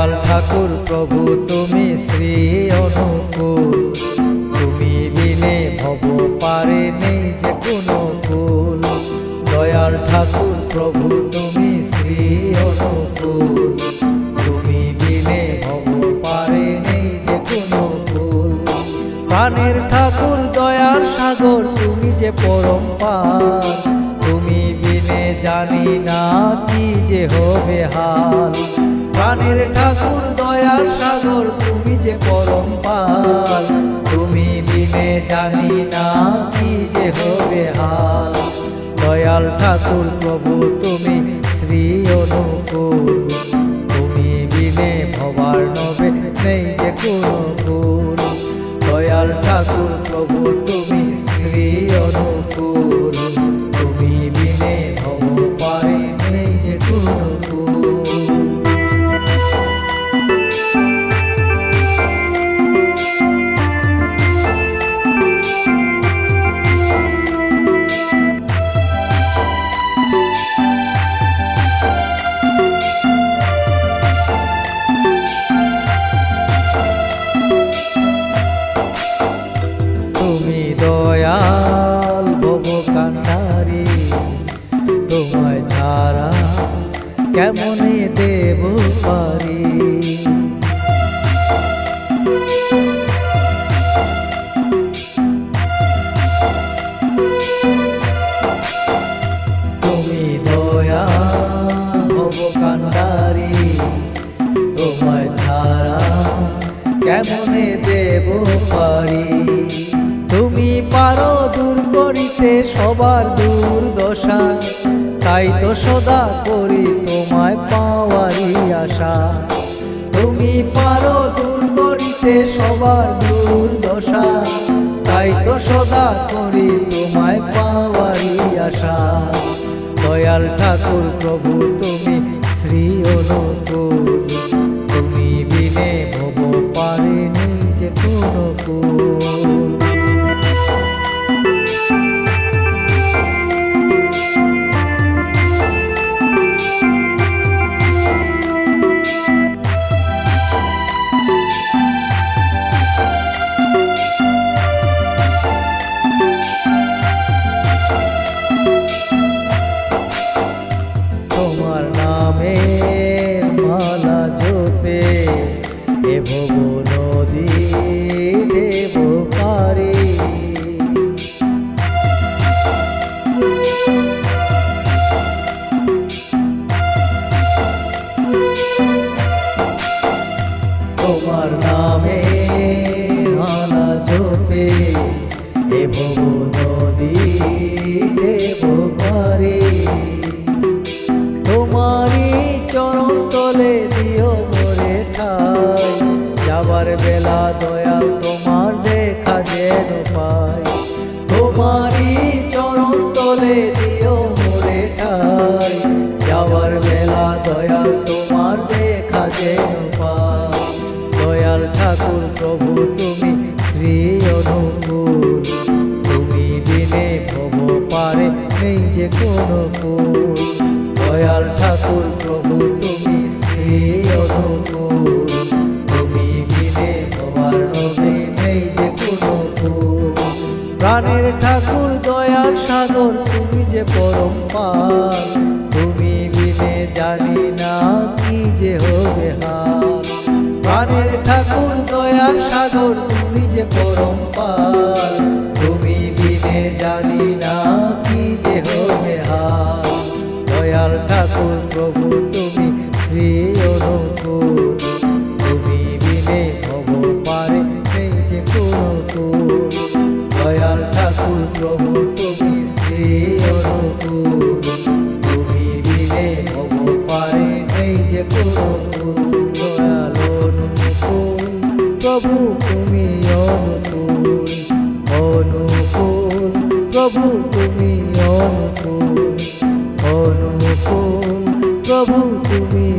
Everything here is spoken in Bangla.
দয়াল ঠাকুর প্রভু, তুমি শ্রী অনুকূল। তুমি বিনে ভব পারে নেই যে কোনো কুল দয়াল ঠাকুর প্রভু, তুমি শ্রী অনুকূল। তুমি বিনে ভব পারে নেই যে কোনো কুল প্রাণের ঠাকুর, দয়ার সাগর, তুমি যে পরম পার। তুমি বিনে জানি না কি যে হবে হাল। প্রাণের ঠাকুর, দয়ার সাগর, তুমি যে পরম পার তুমি বিনে জানি না কি যে হবে হাল। দয়াল ঠাকুর প্রভু, তুমি শ্রী অনুকূল, তুমি বিনে ভবার নবে নেই যে কোনো কুল দয়াল ঠাকুর প্রভু, তুমি শ্রী অনুকূল। কেমনে দেব পারি? তুমি পারো দূর করিতে সবার দুর্দশা, তাই তো সদা করি তোমায় পাওয়ারই আশা। তুমি পারো দূর করিতে সবার দুর্দশা, তাই তো সদা করি তোমায় পাওয়ারই আশা। দয়াল ঠাকুর প্রভু, তুমি শ্রী অনুকূল। বেলা দয়াল তোমার দেখা যেন পাই। তোমারই চরণ তলে দিও মোরে ঠাই। যাবার বেলা দয়াল তোমার দেখা যেন যে কোনো দয়াল ঠাকুর প্রভু, তুমি শ্রী অনুকূল। তুমি বিনে ভবার নবে নেই যে কোনো প্রাণের ঠাকুর, দয়ার সাগর, তুমি যে পরম পার তুমি বিনে জানি না কি যে হবে হাল। প্রাণের ঠাকুর, দয়ার সাগর, তুমি যে পরম পার তুমি বিনে জানি না কোনো কুল দয়াল ঠাকুর, প্রভু তুমি শ্রী অনুকূল তুমি বিনে ভব পারে নেই যে দয়াল অনুকূল, প্রভু তুমি অনুকূল। অনুকূল, প্রভু তুমি অনুকূল। অনুকূল, প্রভু তুমি অনুকূল